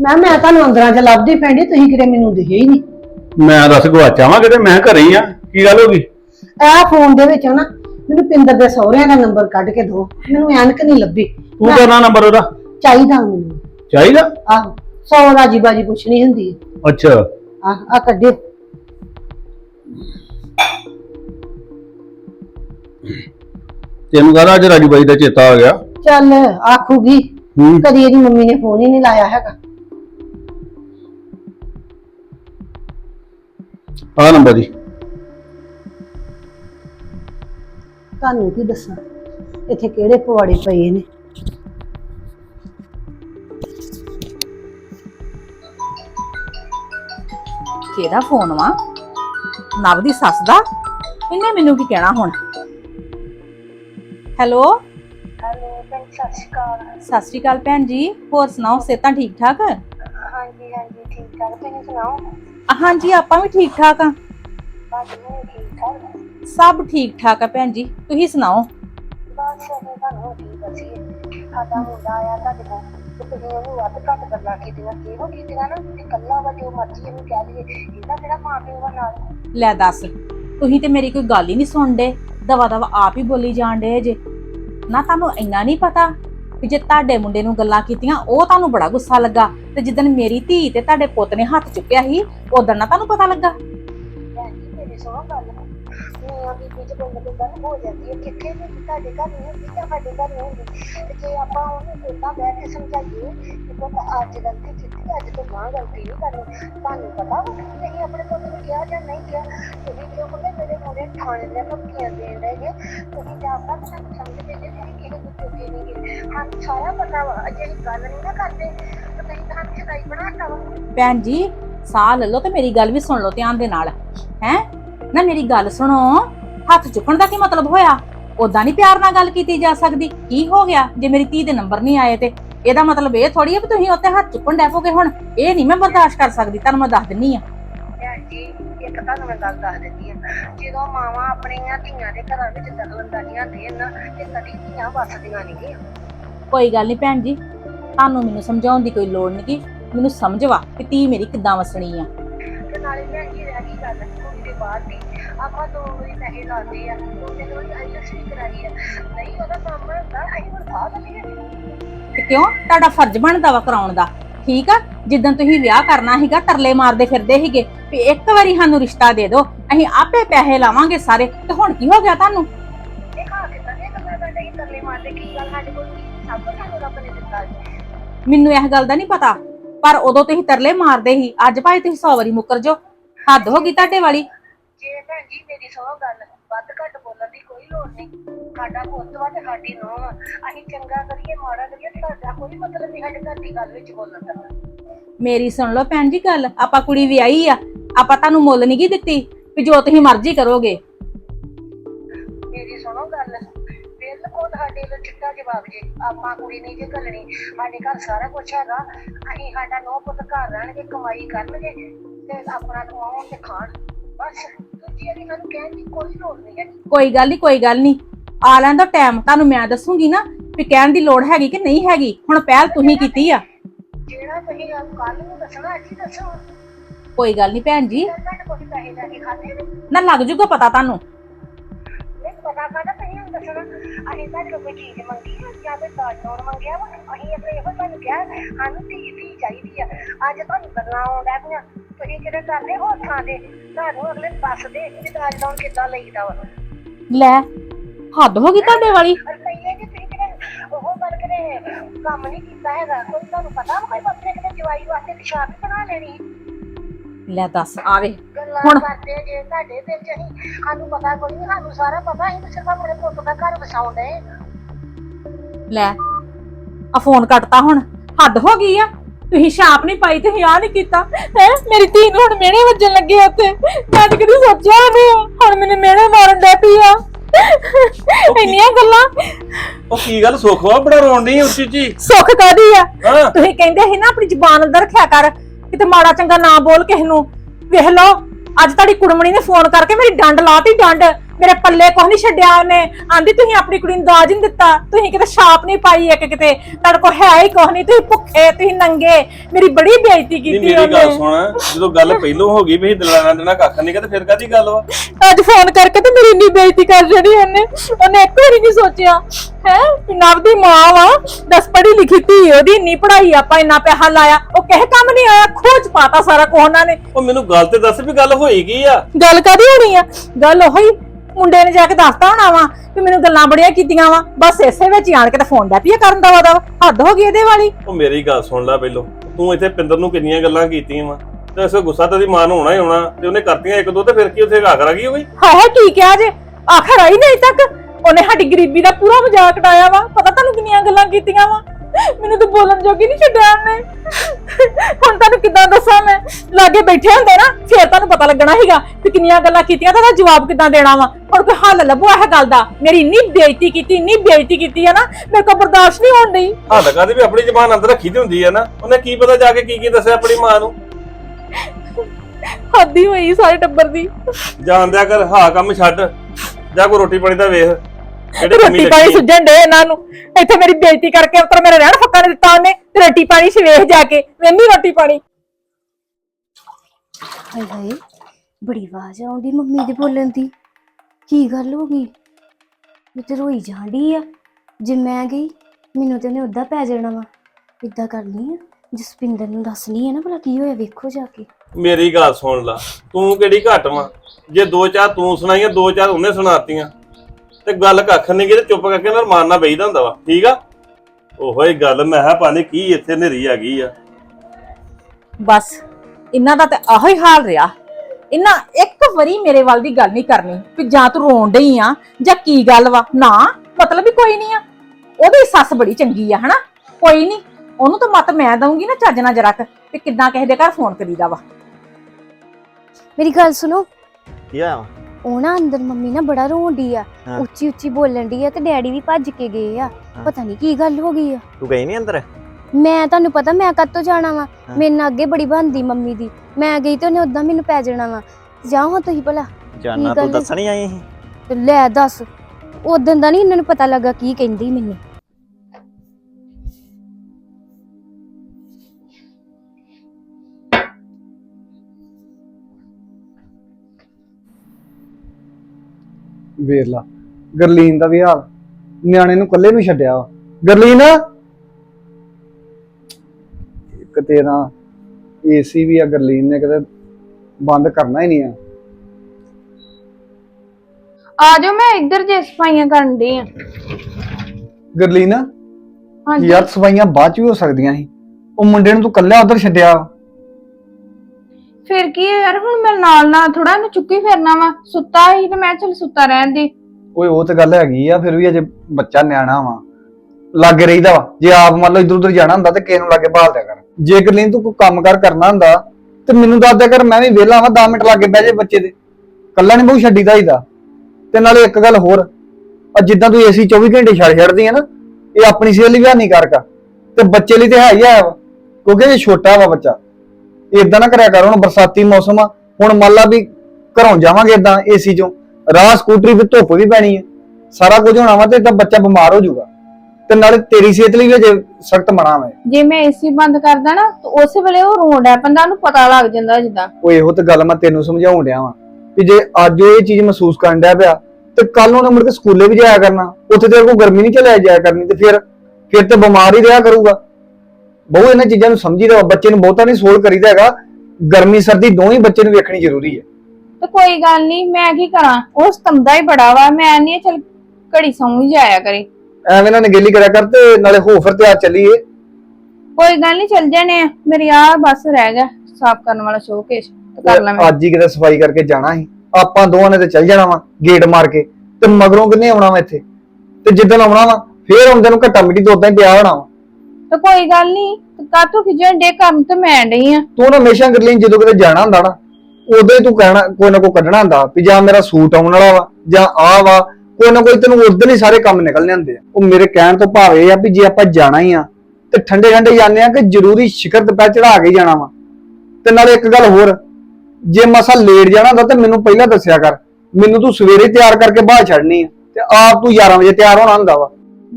ਮੈਂ ਮੈਂ ਤੁਹਾਨੂੰ ਅੰਦਰਾਂ ਚ ਲੱਭਦੀ ਪੈਂਦੀ ਤੁਸੀਂ ਕਿਤੇ ਮੈਨੂੰ ਦਿਖੇ ਹੀ ਨਹੀਂ। ਮੈਂ ਦੱਸ ਗਵਾਚਾ ਵਾਂ ਕਿਤੇ ਮੈਂ ਘਰੇ ਹੀ ਆ। ਕੀ ਗੱਲ ਹੋ ਗਈ? ਇਹ ਫੋਨ ਦੇ ਵਿੱਚ ਨਾ ਮੈਨੂੰ ਪਿੰਦਰ ਦੇ ਸਹੁਰਿਆਂ ਦਾ ਨੰਬਰ ਕੱਢ ਕੇ ਦਿਓ। ਮੈਨੂੰ ਐਨਕ ਨਹੀਂ ਲੱਭੀ। ਤੂੰ ਕਰਨਾ ਨੰਬਰ ਉਹਦਾ? ਚਾਹੀਦਾ ਮੈਨੂੰ। ਚਾਹੀਦਾ? ਆਹੋ ਸੌ ਰਾਜੀ ਬਾਜੀ ਪੁੱਛਣੀ ਹੁੰਦੀ ਹੈ। ਅੱਛਾ। ਆਹ ਆ ਕੱਢਿਓ। ਤੈਨੂੰ ਕਹਦਾ ਅੱਜ ਰਾਜੂ ਬਾਈ ਦਾ ਚੇਤਾ ਆ ਗਿਆ? ਚੱਲ ਆਖੂਗੀ। ਹੂੰ। ਕਦੀ ਇਹਦੀ ਮੰਮੀ ਨੇ ਫੋਨ ਹੀ ਨਹੀਂ ਲਾਇਆ ਹੈਗਾ। ਆ ਨੰਬਰ ਦੀ ਤੁਹਾਨੂੰ ਕੀ ਦੱਸਾਂ? ਇੱਥੇ ਕਿਹੜੇ ਪਵਾੜੇ ਪਏ ਨੇ? ਕਿਹਦਾ ਫੋਨ ਵਾ? ਨਵ ਦੀ ਸੱਸ ਦਾ? ਇਹਨੇ ਮੈਨੂੰ ਕੀ ਕਹਿਣਾ ਹੁਣ? ਹੈਲੋ ਹੈਲੋ ਭੈਣ ਸਤਿ ਸ਼੍ਰੀ ਅਕਾਲ। ਸਤਿ ਸ਼੍ਰੀ ਅਕਾਲ ਭੈਣ ਜੀ ਹੋਰ ਸੁਣਾਓ ਸਿਹਤਾਂ ਠੀਕ ਠਾਕ ਹਾਂਜੀ ਹਾਂਜੀ ਠੀਕ ਠਾਕ ਤੁਸੀਂ ਸੁਣਾਓ? ਹਾਂਜੀ ਆਪਾਂ ਵੀ ਠੀਕ ਠਾਕ ਆ ਬਾਕੀ ਵੀ ਠੀਕ ਠਾਕ ਸਭ ਠੀਕ ਠਾਕ ਆ ਭੈਣ ਜੀ ਤੁਸੀਂ ਸੁਣਾਓ? ਬਸ ਅਸੀਂ ਤੁਹਾਨੂੰ ਕੀ ਦੱਸੀਏ। ਸਾਡਾ ਮੁੰਡਾ ਆਇਆ ਤੁਹਾਡੇ ਕੋਲ ਤੇ ਤੁਸੀਂ ਉਹਨੂੰ ਵੱਧ ਘੱਟ ਗੱਲਾਂ ਕੀਤੀਆਂ। ਕਿਹੋ ਕੀਤੀਆਂ ਨਾ ਕਿ ਕੱਲਾ ਵਾ ਜੋ ਮਰਜ਼ੀ ਇਹਨੂੰ ਕਹਿ ਲਈਏ। ਇਹਦਾ ਕਿਹੜਾ ਮਾਂ ਪਿਓ ਵਾ ਨਾਲ? ਲੈ ਦੱਸ ਤੁਸੀਂ ਤੇ ਮੇਰੀ ਕੋਈ ਗੱਲ ਹੀ ਨਹੀਂ ਸੁਣਦੇ। ਦਵਾ ਦਵਾ ਆਪ ਹੀ ਬੋਲੀ ਜਾਣ ਡੇ ਜੇ। ਨਾ ਤੁਹਾਨੂੰ ਇੰਨਾ ਨਹੀਂ ਪਤਾ ਕਿ ਜੇ ਤੁਹਾਡੇ ਮੁੰਡੇ ਨੂੰ ਗੱਲਾਂ ਕੀਤੀਆਂ, ਉਹ ਤੁਹਾਨੂੰ ਬੜਾ ਗੁੱਸਾ ਲੱਗਾ ਤੇ ਜਿੱਦਣ ਮੇਰੀ ਧੀ ਤੇ ਤੁਹਾਡੇ ਪੁੱਤ ਨੇ ਹੱਥ ਚੁੱਕਿਆ ਸੀ, ਉਦੋਂ ਨਾ ਤੁਹਾਨੂੰ ਪਤਾ ਲੱਗਾ। ਭੈਣ ਜੀ, ਮੇਰੀ ਸੁਣੋ ਗੱਲ। ਮੀਆਂ ਬੀਬੀ ਚ ਬੰਦ ਬੰਦ ਹੋ ਜਾਂਦੀ ਹੈ। ਕਿੱਥੇ ਵੀ ਤੁਹਾਡੇ ਘਰ ਨਹੀਂ ਹੁੰਦੀ ਜਾਂ ਸਾਡੇ ਘਰ ਨਹੀਂ ਹੁੰਦੀ, ਤੇ ਜੇ ਆਪਾਂ ਉਹਨੂੰ ਇਦਾਂ ਬਹਿ ਕੇ ਸਮਝਾਈਏ ਕਿ ਪੁੱਤ ਅੱਜ ਗਲਤੀ ਕੀਤੀ, ਅੱਜ ਤੋਂ ਗਾਂ ਗਲਤੀ ਨਹੀਂ ਕਰਨੀ, ਤੁਹਾਨੂੰ ਪਤਾ ਵਾ ਕਿ ਨਹੀਂ ਆਪਣੇ ਪੁੱਤ ਨੂੰ ਕਿਹਾ ਜਾਂ ਨਹੀਂ ਕਿਹਾ, ਤੁਸੀਂ ਕਿਉਂ ਕਹਿੰਦੇ ਮੇਰੇ ਮੂਹਰੇ ਥਾਣੇ ਦੇ ਧਮਕੀਆਂ ਦੇਣ ਰਹੇ ਜੇ? ਤੁਸੀਂ ਤਾਂ ਆਪਣਾ ਤਾਂ ਸਮਝਦੇ ਜੇ, ਤੁਸੀਂ ਕਿਸੇ ਨੂੰ ਚੁੱਕੇ ਨਹੀਂ ਗਏ। ਸਾਨੂੰ ਸਾਰਾ ਪਤਾ ਵਾ, ਅਜੇ ਗੱਲ ਨਹੀਂ ਨਾ ਕਰਦੇ, ਤਾਂ ਤੁਸੀਂ ਤਾਂ ਸਾਨੂੰ ਬਣਾਤਾ ਵਾ। ਭੈਣ ਜੀ, ਸਾਹ ਲੈ ਲਓ ਤੇ ਮੇਰੀ ਗੱਲ ਵੀ ਸੁਣ ਲਓ ਧਿਆਨ ਦੇ ਨਾਲ, ਹੈ? ਨਾ ਮੇਰੀ ਗੱਲ ਸੁਣੋ। ਹੱਥ ਚੁੱਕਣ ਦਾ ਕੀ ਮਤਲਬ ਹੋਇਆ? ਉਦਾਂ ਨਹੀਂ ਪਿਆਰ ਨਾਲ ਗੱਲ ਕੀਤੀ ਜਾ ਸਕਦੀ। ਕੀ ਹੋ ਗਿਆ? ਜੇ ਮੇਰੀ ਧੀ ਦੇ ਨੰਬਰ ਨਹੀਂ ਆਏ ਤੇ। ਇਹਦਾ ਮਤਲਬ ਇਹ ਥੋੜੀ ਹੈ ਵੀ ਤੁਸੀਂ ਉੱਤੇ ਹੱਥ ਚੁੱਕਣ ਡੈ ਪੋਗੇ ਹੁਣ। ਇਹ ਨਹੀਂ ਮੈਂ ਬਰਦਾਸ਼ਤ ਕਰ ਸਕਦੀ ਤੁਹਾਨੂੰ ਮੈਂ ਦੱਸ ਦਿੰਨੀ ਆ। ਭੈਣ ਜੀ ਇੱਕ ਤੁਹਾਨੂੰ ਮੈਂ ਗੱਲ ਦੱਸ ਦਿੰਦੀ ਆ। ਜਦੋਂ ਮਾਵਾਂ ਆਪਣੀਆਂ ਧੀਆਂ ਦੇ ਘਰਾਂ ਵਿੱਚ ਦਖਲਅੰਦਾਜ਼ੀਆਂ ਦੇਣ ਨਾ ਤੇ ਕਦੀ ਧੀਆਂ ਵੱਸਦੀਆਂ ਨਹੀਂ ਗੀਆਂ। ਕੋਈ ਗੱਲ ਨਹੀਂ ਭੈਣ ਜੀ ਤੁਹਾਨੂੰ ਮੈਨੂੰ ਸਮਝਾਉਣ ਦੀ ਕੋਈ ਲੋੜ ਨਹੀਂ ਮੈਨੂੰ ਸਮਝ ਵਾ ਕਿ ਧੀ ਮੇਰੀ ਕਿੱਦਾਂ ਵਸਣੀ ਆ। ਤੇ ਨਾਲੇ ਭੈਣ ਜੀ ਰਹਿ ਗਈ ਗੱਲ ਕੁੜੀ ਦੇ ਬਾਹਰ ਦੀ ਆਪਾਂ ਦੋ ਵਾਰੀ ਪੈਸੇ ਲਾਦੇ ਆ ਉਹਨੇ ਦੋ ਆਈਐਸ ਵੀ ਕਰਾਈ ਆ। ਨਹੀਂ ਉਹਦਾ ਕੰਮ ਹੁੰਦਾ ਅਸੀਂ ਹੁਣ ਬਾਹਰ ਲੱਗੇ ਤੇ ਕਿਉਂ? ਤੁਹਾਡਾ ਫਰਜ਼ ਬਣਦਾ ਵਾ ਕਰਾਉਣ ਦਾ। ਠੀਕ ਆ? ਜਿੱਦਾਂ ਤੁਸੀਂ ਵਿਆਹ ਕਰਨਾ ਸੀਗਾ ਤਰਲੇ ਮਾਰਦੇ ਫਿਰਦੇ ਸੀਗੇ ਵੀ ਇੱਕ ਵਾਰੀ ਸਾਨੂੰ ਰਿਸ਼ਤਾ ਦੇ ਦਿਓ ਅਸੀਂ ਆਪੇ ਪੈਸੇ ਲਾਵਾਂਗੇ ਸਾਰੇ। ਤੇ ਹੁਣ ਕੀ ਹੋ ਗਿਆ ਤੁਹਾਨੂੰ? ਇਹ ਖਾ ਕੇ ਤਾਂ ਇਹ ਗੱਲਾਂ ਕਰਦੇ ਸੀ ਤਰਲੇ ਮਾਰਦੇ ਕੀ ਗੱਲ ਸਾਡੇ ਕੋਲ ਕੀ ਸਭ ਕੁਝ ਸਾਨੂੰ ਰੱਬ ਨੇ ਦਿੱਤਾ ਜੀ ਮੈਨੂੰ ਇਹ ਗੱਲ ਦਾ ਨਹੀਂ ਪਤਾ ਪਰ ਉਦੋਂ ਤੁਸੀਂ ਤਰਲੇ ਮਾਰਦੇ ਸੀ ਅੱਜ ਭਾਈ ਤੁਸੀਂ 100 ਵਾਰੀ ਮੁੱਕਰ ਜਾਓ। ਹੱਦ ਹੋ ਗਈ ਤੁਹਾਡੇ ਵਾਲੀ। ਜੇ ਮੇਰੀ ਸੁਣੋ ਗੱਲ। ਵੱਧ ਘੱਟ ਬੋਲਣ ਦੀ ਕੋਈ ਲੋੜ ਨਹੀਂ। ਸਾਡਾ ਪੁੱਤ ਵਾ ਤੇ ਸਾਡੀ ਨੂੰਹ ਵਾ ਅਸੀਂ ਚੰਗਾ ਕਰੀਏ ਮਾੜਾ ਕਰੀਏ ਸਾਡਾ ਕੋਈ ਮਤਲਬ ਨਹੀਂ ਸਾਡੇ ਘਰ ਦੀ ਗੱਲ ਵਿੱਚ ਬੋਲਣ ਦਾ। ਮੇਰੀ ਸੁਣ ਲਓ ਭੈਣ ਜੀ ਗੱਲ। ਆਪਾਂ ਕੁੜੀ ਵਿਆਹੀ ਆ। ਆਪਾਂ ਤੁਹਾਨੂੰ ਮੁੱਲ ਨਹੀਂ ਗੀ ਦਿੱਤੀ ਵੀ ਜੋ ਤੁਸੀਂ ਮਰਜ਼ੀ ਕਰੋਗੇ। ਮੇਰੀ ਸੁਣੋ ਗੱਲ। ਬਿਲਕੁਲ ਸਾਡੇ ਲਈ ਚਿੱਟਾ ਜਵਾਬ ਜੇ। ਆਪਾਂ ਕੁੜੀ ਨਹੀਂ ਜੇ ਘੱਲਣੀ। ਸਾਡੇ ਘਰ ਸਾਰਾ ਕੁਝ ਹੈਗਾ। ਅਸੀਂ ਸਾਡਾ ਨੌ ਪੁੱਤ ਘਰ ਰਹਿਣਗੇ ਕਮਾਈ ਕਰਨਗੇ ਤੇ ਆਪਣਾ ਕਮਾਉਣ ਤੇ ਖਾਣ। ਬਸ ਦੂਜੀ ਵਾਰੀ ਸਾਨੂੰ ਕਹਿਣ ਦੀ ਕੋਈ ਲੋੜ ਨਹੀਂ ਹੈ ਕੋਈ ਗੱਲ ਨਹੀਂ ਕੋਈ ਗੱਲ ਨਹੀਂ ਆ ਲੈਣ ਦਾ ਟਾਈਮ ਤੁਹਾਨੂੰ ਮੈਂ ਦੱਸੂਗੀ ਨਾ ਵੀ ਕਹਿਣ ਦੀ ਲੋੜ ਹੈਗੀ ਕਿ ਨਹੀਂ ਹੈਗੀ। ਹੁਣ ਪਹਿਲ ਤੁਸੀਂ ਕੀਤੀ ਆ। ਜਿਹੜਾ ਤੁਸੀਂ ਕੱਲ ਨੂੰ ਦੱਸਣਾ ਅੱਜ ਹੀ ਦੱਸੋ ਕੋਈ ਗੱਲ ਨਹੀਂ ਭੈਣ ਜੀ। ਤੁਹਾਡੇ ਕੋਲ ਪੈਸੇ ਲੈ ਕੇ ਖਾਦੇ ਨੇ ਨਾ ਲੱਗ ਜੂਗਾ ਪਤਾ ਤੁਹਾਨੂੰ। ਨਹੀਂ ਪਤਾ ਕਾਹਦਾ ਤੁਸੀਂ ਹੁਣ ਦੱਸਣਾ? ਅਸੀਂ ਤੁਹਾਡੇ ਕੋਲ ਕੋਈ ਚੀਜ਼ ਮੰਗੀ ਹੈ ਜਾਂ ਕੋਈ ਦਾਜ ਦੋਣ ਮੰਗਿਆ ਵਾ ਅਸੀਂ ਅਗਲੇ ਇਹੋ ਤੁਹਾਨੂੰ ਕਿਹਾ ਸਾਨੂੰ ਧੀ ਧੀ ਚਾਹੀਦੀ ਆ। ਅੱਜ ਤੁਹਾਨੂੰ ਗੱਲਾਂ ਆਉਣ ਲੱਗ ਪਈਆਂ। ਤੁਸੀਂ ਕਿਹੜੇ ਕਰਦੇ ਹੋ ਥਾਂ ਦੇ ਤੁਹਾਨੂੰ ਅਗਲੇ ਦੱਸਦੇ ਕਿ ਦਾਜ ਦੋਣ ਕਿੱਦਾਂ ਲਈਦਾ ਵਾ? ਲੈ ਹੱਦ ਹੋ ਗਈ ਤੁਹਾਡੇ ਵਾਲੀ। ਰੁਪਈਏ ਜੀ ਤੁਸੀਂ ਕਿਹੜੇ ਉਹ ਗੱਲ ਕਿਹੜੇ ਕੰਮ ਨਹੀਂ ਕੀਤਾ ਹੈਗਾ ਕੋਈ ਤੁਹਾਨੂੰ ਪਤਾ ਵਾ ਕੋਈ ਬੰਦੇ ਕਿਤੇ ਜਵਾਈ ਵਾਸਤੇ ਪਿਸ਼ਾਬ ਵੀ ਬਣਾ ਲੈਣੀ ਲੈ ਦੱਸ ਆਵੇ ਹੁਣ- ਕਰਦੇ ਜੇ ਤੁਹਾਡੇ ਦਿਲ ਚ ਅਸੀਂ ਸਾਨੂੰ ਪਤਾ ਕੋਈ ਨਹੀਂ ਸਾਨੂੰ ਸਾਰਾ ਪਤਾ ਅਸੀਂ ਤਾਂ ਸਿਰਫ ਆਪਣੇ ਪੁੱਤ ਦਾ ਘਰ ਵਸਾਉਣ ਡਏ। ਲੈ ਆ ਫੋਨ ਕੱਟਤਾ ਹੁਣ ਹੱਦ ਹੋ ਗਈ ਆ। ਤੁਸੀਂ ਛਾਪ ਨਹੀਂ ਪਾਈ ਤੁਸੀਂ ਆ ਨਹੀਂ ਕੀਤਾ। ਹੈ? ਮੇਰੀ ਧੀ ਨੂੰ ਹੁਣ ਮਿਹਣੇ ਵੱਜਣ ਲੱਗੇ ਉੱਤੇ ਮੈਂ ਤਾਂ ਕਦੀ ਸੋਚਿਆ ਨਹੀਂ ਹੁਣ ਮੈਨੂੰ ਮਿਹਣੇ ਮਾਰਨ ਲੱਗ ਪਈ ਆ। ਇੰਨੀਆਂ ਗੱਲਾਂ। ਉਹ ਕੀ ਗੱਲ ਸੁੱਖ ਵਾ ਬੜਾ ਰੋਣ ਨਹੀਂ ਉੱਚੀ ਉੱਚੀ ਸੁੱਖ ਕਾਦੀ ਆ? ਹਾਂ। ਤੁਸੀਂ ਕਹਿੰਦੇ ਸੀ ਨਾ ਆਪਣੀ ਜ਼ੁਬਾਨ ਅੰਦਰ ਰੱਖਿਆ ਕਰ ਕਿਤੇ ਮਾੜਾ ਚੰਗਾ ਨਾ ਬੋਲ ਕਿਸੇ ਨੂੰ। ਵੇਖ ਲਓ ਅੱਜ ਤੁਹਾਡੀ ਕੁੜਮਣੀ ਨੇ ਫੋਨ ਕਰਕੇ ਮੇਰੀ ਡੰਡ ਲਾਤੀ ਡੰਡ। ਮੇਰੇ ਪੱਲੇ ਕੁਛ ਨਹੀਂ ਛੱਡਿਆ ਉਹਨੇ। ਆਂਦੀ ਤੁਸੀਂ ਆਪਣੀ ਕੁੜੀ ਨੂੰ ਦਾਜ ਨਹੀਂ ਦਿੱਤਾ। ਤੁਸੀਂ ਕਿਤੇ ਛਾਪ ਨਹੀਂ ਪਾਈ ਇੱਕ ਕਿਤੇ। ਤੁਹਾਡੇ ਕੋਲ ਹੈ ਹੀ ਕੁਛ ਨਹੀਂ। ਤੁਸੀਂ ਭੁੱਖੇ ਤੁਸੀਂ ਨੰਗੇ। ਮੇਰੀ ਬੜੀ ਬੇਇੱਜ਼ਤੀ ਨਹੀਂ ਕੀਤੀ ਮੇਰੀ ਗੱਲ ਉਹਨੇ। ਸੁਣ। ਜਦੋਂ ਗੱਲ ਪਹਿਲੋਂ ਹੋ ਗਈ ਵੀ ਦਿਲਾਣਾ ਦੇਣਾ ਕੱਖ ਨਹੀਂ ਤੇ ਫਿਰ ਕਾਦੀ ਗੱਲ ਵਾ? ਅੱਜ ਫੋਨ ਕਰਕੇ ਤੇ ਮੇਰੀ ਇੰਨੀ ਬੇਇੱਜ਼ਤੀ ਕਰ ਜਿਹੜੀ ਉਹਨੇ। ਉਹਨੇ ਇੱਕ ਵਾਰੀ ਨਹੀਂ ਸੋਚਿਆ। ਹੈ? ਨਵ ਦੀ ਮਾਂ ਵਾ। ਦਸ ਪੜ੍ਹੀ ਲਿਖੀ ਧੀ ਉਹਦੀ ਇੰਨੀ ਪੜ੍ਹਾਈ ਆਪਾਂ ਇੰਨਾ ਪੈਸਾ ਲਾਇਆ। ਉਹ ਕਿਸੇ ਕੰਮ ਨਹੀਂ ਆਇਆ ਖੋਜ ਪਾਤਾ ਸਾਰਾ ਕੁਛ ਉਹਨਾਂ ਨੇ। ਉਹ ਮੈਨੂੰ ਗੱਲ ਤੇ ਦੱਸ ਵੀ ਗੱਲ ਹੋਈ ਕੀ ਆ? ਗੱਲ ਕਾਦੀ ਹੋਣੀ ਆ? ਗੱਲ ਉਹੀ ਮੁੰਡੇ ਨੇ ਜਾ ਕੇ ਦੱਸਤਾ ਹੋਣਾ ਵਾ ਕਿ ਮੈਨੂੰ ਗੱਲਾਂ ਬੜੀਆਂ ਕੀਤੀਆਂ ਵਾ ਬਸ ਇਸੇ ਵਿੱਚ ਹੀ ਆਣ ਕੇ ਤੇ ਫੋਨ ਦਾ ਪਿਆ ਕਰਨ ਦਾ ਵਾਦਾ ਹੱਦ ਹੋ ਗਈ ਇਹਦੇ ਵਾਲੀ। ਉਹ ਮੇਰੀ ਗੱਲ ਸੁਣ ਲੈ ਪਹਿਲੋਂ। ਤੂੰ ਇੱਥੇ ਪਿੰਦਰ ਨੂੰ ਕਿੰਨੀਆਂ ਗੱਲਾਂ ਕੀਤੀਆਂ ਵਾ। ਤੇ ਇਸੇ ਗੁੱਸਾ ਤਾਂ ਦੀ ਮਾਂ ਨੂੰ ਹੋਣਾ ਹੀ ਹੋਣਾ ਤੇ ਉਹਨੇ ਕਰਤੀਆਂ ਇੱਕ ਦੋ ਤੇ ਫਿਰ ਕੀ ਉੱਥੇ ਘਾਗਰ ਆ ਗਈ ਹੋਈ ਹਾਏ ਹਾਏ ਕੀ ਕਿਹਾ ਜੇ? ਆਖਰ ਆਈ ਨਹੀਂ ਤੱਕ। ਉਹਨੇ ਸਾਡੀ ਗਰੀਬੀ ਦਾ ਪੂਰਾ ਮਜ਼ਾਕ ਉਡਾਇਆ ਵਾ। ਪਤਾ ਤੁਹਾਨੂੰ ਕਿੰਨੀਆਂ ਗੱਲਾਂ ਕੀਤੀਆਂ ਵਾ। ਮੈਨੂੰ ਤਾਂ ਬੋਲਣ ਜੋਗੀ ਨਹੀਂ ਛੱਡਿਆ ਉਹਨੇ। ਹੁਣ ਤੁਹਾਨੂੰ ਕਿੱਦਾਂ ਦੱਸਾਂ ਮੈਂ? ਲਾਗੇ ਬੈਠੇ ਹੁੰਦੇ ਨਾ ਫੇਰ ਤੁਹਾਨੂੰ ਪਤਾ ਲੱਗਣਾ ਸੀਗਾ ਕਿ ਕਿੰਨੀਆਂ ਗੱਲਾਂ ਕੀਤੀਆਂ ਤਾਂ ਉਹਦਾ ਜਵਾਬ ਕਿੱਦਾਂ ਦੇਣਾ ਵਾ। ਹੁਣ ਕੋਈ ਹੱਲ ਲੱਭੋ ਇਹ ਗੱਲ ਦਾ। ਮੇਰੀ ਇੰਨੀ ਬੇਇੱਜ਼ਤੀ ਕੀਤੀ ਇੰਨੀ ਬੇਇੱਜ਼ਤੀ ਕੀਤੀ ਆ ਨਾ ਮੇਰੇ ਕੋਲ ਬਰਦਾਸ਼ਤ ਨਹੀਂ ਹੋਣ ਡਈ। ਹੱਦ ਕਾਦੀ ਵੀ ਆਪਣੀ ਜ਼ਬਾਨ ਅੰਦਰ ਰੱਖੀ ਦੀ ਹੁੰਦੀ ਆ ਨਾ? ਉਹਨੇ ਕੀ ਪਤਾ ਜਾ ਕੇ ਕੀ ਕੀ ਦੱਸਿਆ ਆਪਣੀ ਮਾਂ ਨੂੰ? ਹੱਦੀ ਹੋਈ ਸਾਰੇ ਟੱਬਰ ਦੀ। ਜਾਣਦਿਆ ਕਰ ਹਾਂ ਕੰਮ ਛੱਡ। ਜਾ ਕੋ ਰੋਟੀ ਪਾਣੀ ਦਾ ਵੇਖ। ਕਮੀ ਰੋਟੀ ਪਾਣੀ ਲੱਗੀ। ਸੁੱਜਣ ਡੇ ਇਹਨਾਂ ਨੂੰ। ਇੱਥੇ ਮੇਰੀ ਬੇਇੱਜ਼ਤੀ ਕਰਕੇ ਉੱਤਰ ਮੇਰੇ ਰਹਿਣ ਫੱਕਾ ਨੇ ਦਿੱਤਾ ਉਹਨੇ। ਤੇ ਰੋਟੀ ਪਾਣੀ ਸਵੇਖ ਜਾ ਕੇ। ਵੇਂਦੀ ਰੋਟੀ ਪਾਣੀ। ਹਾਏ ਹਾਏ ਬੜੀ ਆਵਾਜ਼ ਆਉਂਦੀ ਮੰਮੀ ਦੇ ਬੋਲਣ ਦੀ। ਕੀ ਗੱਲ ਹੋ ਗਈ? ਮੈਂ ਤੇ ਰੋਈ ਜਾਂਦੀ ਆ। ਜੇ ਮੈਂ ਗਈ ਮੈਨੂੰ ਤੇ ਉਹਨੇ ਉਦਾਂ ਪੈ ਜਾਣਾ ਵਾ। ਇਦਾਂ ਕਰਨੀ ਆ। ਜਸਪਿੰਦਰ ਨੂੰ ਦੱਸਣੀ ਆ ਨਾ ਭਲਾ ਕੀ ਹੋਇਆ ਵੇਖੋ ਜਾ ਕੇ। ਮੇਰੀ ਗੱਲ ਸੁਣ ਲਾ। ਤੂੰ ਕਿਹੜੀ ਘੱਟ ਵਾ? ਜੇ ਦੋ ਚਾਰ ਤੂੰ ਸੁਣਾਈਆਂ ਦੋ ਚਾਰ ਉਹਨੇ ਸੁਣਾਤੀਆਂ। ਤੇ ਗੱਲ ਕੱਖ ਨਹੀਂ ਗੀ ਤੇ ਚੁੱਪ ਕਰਕੇ ਨਾਲ ਮਾਰਨਾ ਬਈਦਾ ਹੁੰਦਾ ਵਾ ਠੀਕ ਆ? ਉਹੋ ਹੀ ਗੱਲ ਮੈਂ ਕਿਹਾ ਪਾਣੀ ਕੀ ਇੱਥੇ ਨੇਰੀ ਆ ਗਈ ਆ। ਬਸ ਇਹਨਾਂ ਦਾ ਤਾਂ ਆਹੋ ਹੀ ਹਾਲ ਰਿਹਾ। ਇਹਨਾਂ ਇੱਕ ਵਾਰੀ ਮੇਰੇ ਵੱਲ ਦੀ ਗੱਲ ਨਹੀਂ ਕਰਨੀ ਵੀ ਜਾਂ ਤੂੰ ਰੋਣ ਡਈ ਆ ਜਾਂ ਕੀ ਗੱਲ ਵਾ। ਨਾ ਮਤਲਬ ਹੀ ਕੋਈ ਨਹੀਂ ਆ। ਉਹਦੀ ਸੱਸ ਬੜੀ ਚੰਗੀ ਆ ਹਨਾ? ਕੋਈ ਨਹੀਂ ਉਹਨੂੰ ਤਾਂ ਮਤ ਮੈਂ ਦਊਂਗੀ ਨਾ ਚੱਜ ਨਾਲ ਜਰਾ ਕੁ ਤੇ ਕਿੱਦਾਂ ਕਿਸੇ ਦੇ ਘਰ ਫੋਨ ਕਰੀਦਾ ਵਾ। ਮੇਰੀ ਗੱਲ ਸੁਣੋ। ਕੀ ਆ ਉਹ ਨਾ ਅੰਦਰ ਮੰਮੀ ਨਾ ਬੜਾ ਰੋਂਦੀ ਆ ਹਾਂ। ਉੱਚੀ ਉੱਚੀ ਬੋਲਣ ਦੀ ਆ ਤੇ ਡੈਡੀ ਵੀ ਭੱਜ ਕੇ ਗਏ ਆ। ਹਾਂ। ਪਤਾ ਨਹੀਂ ਕੀ ਗੱਲ ਹੋ ਗਈ ਆ। ਤੂੰ ਗਈ ਨਹੀਂ ਅੰਦਰ? ਮੈਂ ਤੁਹਾਨੂੰ ਪਤਾ ਮੈਂ ਕਦ ਤੋਂ ਜਾਣਾ ਵਾ? ਹਾਂ। ਮੇਰੇ ਨਾਲ ਅੱਗੇ ਬੜੀ ਬੰਦੀ ਮੰਮੀ ਦੀ। ਮੈਂ ਗਈ ਤੇ ਉਹਨੇ ਉਦਾਂ ਮੈਨੂੰ ਪੈ ਜਾਣਾ ਵਾ। ਜਾਓ ਹਾਂ ਤੁਸੀਂ ਭਲਾ। ਜਾਨਾ ਗੱਲ ਤੂੰ ਹੈ? ਦੱਸਣੀ ਆਈ ਸੀ। ਤੇ ਲੈ ਦੱਸ। ਉਦੋਂ ਦਾ ਨਹੀਂ ਇਹਨਾਂ ਨੂੰ ਪਤਾ ਲੱਗਾ ਕੀ ਕਹਿੰਦੀ ਮੈਨੂੰ। ਵੇਖ ਲਾ। ਗਰਲੀਨ ਦਾ ਵੀ ਹਾਲ ਨਿਆਣੇ ਨੂੰ ਇਕੱਲੇ ਨੂੰ ਛੱਡਿਆ ਵਾ। ਗਰਲੀਨ! ਇੱਕ ਤੇਰਾ ਏਸੀ ਵੀ ਆ ਗਰਲੀਨ ਨੇ ਕਿਤੇ ਬੰਦ ਕਰਨਾ ਹੀ ਨਹੀਂ ਆ। ਆ ਜਾਓ ਮੈਂ ਇੱਧਰ ਜੇ ਸਫਾਈਆਂ ਕਰਨ ਦੀ ਆ। ਗਰਲੀਨ ਹਾਂਜੀ। ਯਾਰ ਸਫਾਈਆਂ ਬਾਅਦ ਚ ਵੀ ਹੋ ਸਕਦੀਆਂ ਸੀ। ਉਹ ਮੁੰਡੇ ਨੂੰ ਤੂੰ ਇਕੱਲਾ ਉਧਰ ਛੱਡਿਆ। ਫਿਰ ਕੀ ਹੈ ਯਾਰ ਹੁਣ ਮੈਂ ਨਾਲ ਨਾਲ ਥੋੜਾ ਇਹਨੂੰ ਚੁੱਕੀ ਫਿਰਨਾ ਵਾ ਸੁੱਤਾ ਹੀ ਤੇ ਮੈਂ ਚਲ ਸੁੱਤਾ ਰਹਿਣ ਦੀ। ਓਏ ਉਹ ਤੇ ਗੱਲ ਹੈਗੀ ਆ ਫਿਰ ਵੀ ਅਜੇ ਬੱਚਾ ਨਿਆਣਾ ਵਾ ਲਾਗੇ ਰਹੀਦਾ ਵਾ। ਜੇ ਆਪ ਮੰਨ ਲਓ ਇਧਰ ਉਧਰ ਜਾਣਾ ਹੁੰਦਾ ਤੇ ਕਿਸੇ ਨੂੰ ਲਾਗੇ ਭਾਲ ਦਿਆ ਕਰ। ਜੇ ਗਰਲੀਨ ਤੂੰ ਕੋਈ ਕੰਮ ਕਾਰ ਕਰਨਾ ਹੁੰਦਾ ਤੇ ਮੈਨੂੰ ਦੱਸ ਦਿਆ ਕਰ ਮੈਂ ਵੀ ਵਿਹਲਾ ਵਾਂ 10 ਮਿੰਟ ਲਾਗੇ ਬਹਿ ਜੇ ਬੱਚੇ ਦੇ। ਕੱਲਾ ਨਹੀਂ ਬਹੁ ਛੱਡੀਦਾ ਹੀਦਾ। ਤੇ ਨਾਲੇ ਇੱਕ ਗੱਲ ਹੋਰ ਆ ਜਿੱਦਾਂ ਤੂੰ ਏਸੀ 24 ਘੰਟੇ ਛੱਡ ਛੱਡਦੀ ਆ ਨਾ ਇਹ ਆਪਣੀ ਸਿਹਤ ਲਈ ਵੀ ਹਾਨੀਕਾਰਕ ਆ। ਤੇ ਬੱਚੇ ਲਈ ਤੇ ਹੈ ਹੀ ਆ ਵਾ, ਕਿਉਂਕਿ ਇਹ ਛੋਟਾ ਵਾ ਬੱਚਾ। ਇਦਾਂ ਨਾ ਕਰਿਆ ਕਰ ਹੁਣ ਬਰਸਾਤੀ ਮੌਸਮ ਆ ਹੁਣ ਮੰਨ ਲਾ ਵੀ ਘਰੋਂ ਜਾਵਾਂਗੇ ਇਦਾਂ ਏਸੀ ਚੋਂ ਰਾਹ ਸਕੂਟਰੀ ਤੇ ਧੁੱਪ ਵੀ ਪੈਣੀ ਹੈ ਸਾਰਾ ਕੁਝ ਹੋਣਾ ਵਾ ਤੇ ਤਾਂ ਬੱਚਾ ਬਿਮਾਰ ਹੋ ਜਾਊਗਾ। ਤੇ ਨਾਲੇ ਤੇਰੀ ਸਿਹਤ ਲਈ ਵੀ ਅਜੇ ਸਖਤ ਮਨਾ ਵਾ। ਜੇ ਮੈਂ ਏਸੀ ਬੰਦ ਕਰਦਾ ਨਾ ਤਾਂ ਉਸੇ ਵੇਲੇ ਉਹ ਰੋਣ ਡੈ ਪੈਂਦਾ ਉਹਨੂੰ ਪਤਾ ਲੱਗ ਜਾਂਦਾ ਜਿੱਦਾਂ। ਉਹ ਇਹੋ ਤੇ ਗੱਲ ਮੈਂ ਤੈਨੂੰ ਸਮਝਾਉਣ ਡਿਆ ਵਾਂ ਵੀ ਜੇ ਅੱਜ ਉਹ ਇਹ ਚੀਜ਼ ਮਹਿਸੂਸ ਕਰਨ ਡਿਆ ਪਿਆ ਤੇ ਕੱਲ ਨੂੰ ਉਹਨੇ ਮੁੜ ਕੇ ਸਕੂਲੇ ਵੀ ਜਾਇਆ ਕਰਨਾ ਉੱਥੇ ਤੇ ਕੋਈ ਗਰਮੀ ਨਹੀਂ ਚਲਿਆ ਜਾਇਆ ਕਰਨੀ ਤੇ ਫਿਰ ਫਿਰ ਤੇ ਬਿਮਾਰ ਹੀ ਰਿਹਾ ਕਰੂਗਾ। ਬਹੁ ਇਹਨਾਂ ਚੀਜ਼ਾਂ ਨੂੰ ਸਮਝੀਦਾ ਬੱਚੇ ਨੂੰ ਬਹੁਤਾ ਨਹੀਂ ਸੋਲ ਕਰੀਦਾ ਹੈਗਾ। ਗਰਮੀ ਸਰਦੀ ਦੋਵੇਂ ਬੱਚੇ ਨੂੰ ਵੇਖਣੀ ਜ਼ਰੂਰੀ ਹੈ। ਤੇ ਕੋਈ ਗੱਲ ਨਹੀਂ ਮੈਂ ਕੀ ਕਰਾਂ? ਉਹ ਸਤੰਦਾ ਹੀ ਬੜਾ ਵਾ ਮੈਂ ਨਹੀਂ ਚਲ ਘੜੀ ਸੌਂ ਹੀ ਜਾਇਆ ਕਰੇ। ਐਵੇਂ ਨਾ ਨਗੇਲੀ ਕਰਿਆ ਕਰ ਤੇ ਨਾਲੇ ਹੋ ਫਿਰ ਤੇ ਆ ਚੱਲੀਏ। ਕੋਈ ਗੱਲ ਨਹੀਂ ਚੱਲ ਜਾਣੇ ਆ। ਮੇਰੀ ਆ ਬਸ ਰਹਿ ਗਿਆ ਸਾਫ਼ ਕਰਨ ਵਾਲਾ ਸ਼ੋਕੇਸ਼ ਤੇ ਕਰ ਲਾਂ ਮੈਂ ਅੱਜ ਹੀ ਕਿਤੇ ਸਫ਼ਾਈ ਕਰਕੇ ਜਾਣਾ ਸੀ। ਆਪਾਂ ਦੋਵਾਂ ਨੇ ਤੇ ਚੱਲ ਜਾਣਾ ਵਾ ਗੇਟ ਮਾਰ ਕੇ। ਤੇ ਮਗਰੋਂ ਕਿੰਨੇ ਆਉਣਾ ਵਾ ਇੱਥੇ? ਤੇ ਜਿੱਦਣ ਆਉਣਾ ਵਾ ਫੇਰ ਆਉਂਦੇ ਨੂੰ ਘੱਟਾ ਮਿੱਟੀ ਤੋਂ ਉਦਾਂ ਹੀ ਪਿਆ ਹੋਣਾ ਵਾ। ਤੇ ਕੋਈ ਗੱਲ ਨਹੀਂ ਕਾਤੋਂ ਖਿਜਣ ਡੇ ਕੰਮ ਤੇ ਮੈਂ ਡਈ ਆ। ਤੂੰ ਨਾ ਹਮੇਸ਼ਾ ਗਰਲੀਨ ਜਦੋਂ ਕਿਤੇ ਜਾਣਾ ਹੁੰਦਾ ਨਾ, ਉਦੋਂ ਹੀ ਤੂੰ ਕਹਿਣਾ, ਕੋਈ ਨਾ ਕੋਈ ਕੱਢਣਾ ਹੁੰਦਾ ਵੀ ਜਾਂ ਮੇਰਾ ਸੂਟ ਆਉਣ ਵਾਲਾ ਵਾ, ਜਾਂ ਆ ਵਾ, ਕੋਈ ਨਾ ਕੋਈ ਤੈਨੂੰ ਉਦੋਂ ਹੀ ਸਾਰੇ ਕੰਮ ਨਿਕਲਣੇ ਹੁੰਦੇ ਆ। ਉਹ ਮੇਰੇ ਕਹਿਣ ਤੋਂ ਭਾਵ ਇਹ ਆ ਵੀ ਜੇ ਆਪਾਂ ਜਾਣਾ ਹੀ ਆ, ਤੇ ਠੰਡੇ ਠੰਡੇ ਜਾਂਦੇ ਆ ਕਿ ਜ਼ਰੂਰੀ ਸ਼ਿਖਰ ਤੇ ਪੈ ਚੜਾ ਕੇ ਹੀ ਜਾਣਾ ਵਾ। ਤੇ ਨਾਲੇ ਇੱਕ ਗੱਲ ਹੋਰ, ਜੇ ਮਸਾ ਲੇਟ ਜਾਣਾ ਹੁੰਦਾ ਤੇ ਮੈਨੂੰ ਪਹਿਲਾਂ ਦੱਸਿਆ ਕਰ, ਮੈਨੂੰ ਤੂੰ ਸਵੇਰੇ ਤਿਆਰ ਕਰਕੇ ਬਾਹਰ ਛੱਡਣੀ ਆ, ਤੇ ਆਪ ਤੂੰ 11 ਵਜੇ ਤਿਆਰ ਹੋਣਾ ਹੁੰਦਾ ਵਾ।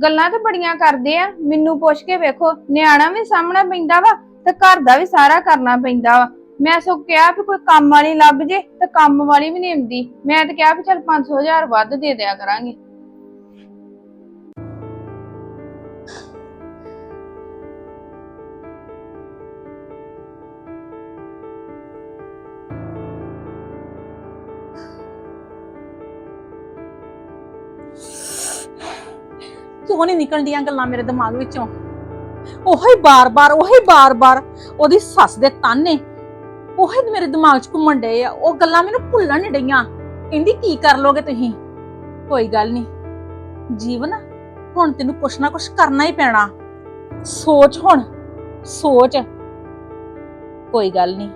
ਗੱਲਾਂ ਤੇ ਬੜੀਆਂ ਕਰਦੇ ਆ, ਮੈਨੂੰ ਪੁੱਛ ਕੇ ਵੇਖੋ, ਨਿਆਣਾ ਵੀ ਸਾਹਮਣਾ ਪੈਂਦਾ ਵਾ ਤੇ ਘਰ ਦਾ ਵੀ ਸਾਰਾ ਕਰਨਾ ਪੈਂਦਾ ਵਾ। ਮੈਂ ਸੋ ਕਿਹਾ ਵੀ ਕੋਈ ਕੰਮ ਵਾਲੀ ਲੱਭ ਜੇ ਤੇ ਕੰਮ ਵਾਲੀ ਵੀ ਨਹੀਂ ਆਉਂਦੀ ਮੈਂ ਤਾਂ ਕਿਹਾ ਵੀ ਚੱਲ 500000 ਵੱਧ ਦੇ ਦਿਆ ਕਰਾਂਗੇ। ਕਿਉਂ ਨਹੀਂ ਨਿਕਲਦੀਆਂ ਗੱਲਾਂ ਮੇਰੇ ਦਿਮਾਗ ਵਿੱਚੋਂ। ਉਹੀ ਬਾਰ-ਬਾਰ ਉਹੀ ਬਾਰ-ਬਾਰ ਉਹਦੀ ਸੱਸ ਦੇ ਤਾਨੇ ਉਹੀ ਮੇਰੇ ਦਿਮਾਗ 'ਚ ਘੁੰਮਣ ਡਏ ਆ। ਉਹ ਗੱਲਾਂ ਮੈਨੂੰ ਭੁੱਲਣ ਨਹੀਂ ਡਈਆਂ। ਕਹਿੰਦੀ, ਕੀ ਕਰ ਲੋਗੇ ਤੁਸੀਂ? ਕੋਈ ਗੱਲ ਨਹੀਂ ਜੀਵਨ, ਹੁਣ ਤੈਨੂੰ ਕੁਛ ਨਾ ਕੁਛ ਕਰਨਾ ਹੀ ਪੈਣਾ। ਸੋਚ ਹੁਣ, ਸੋਚ। ਕੋਈ ਗੱਲ ਨਹੀਂ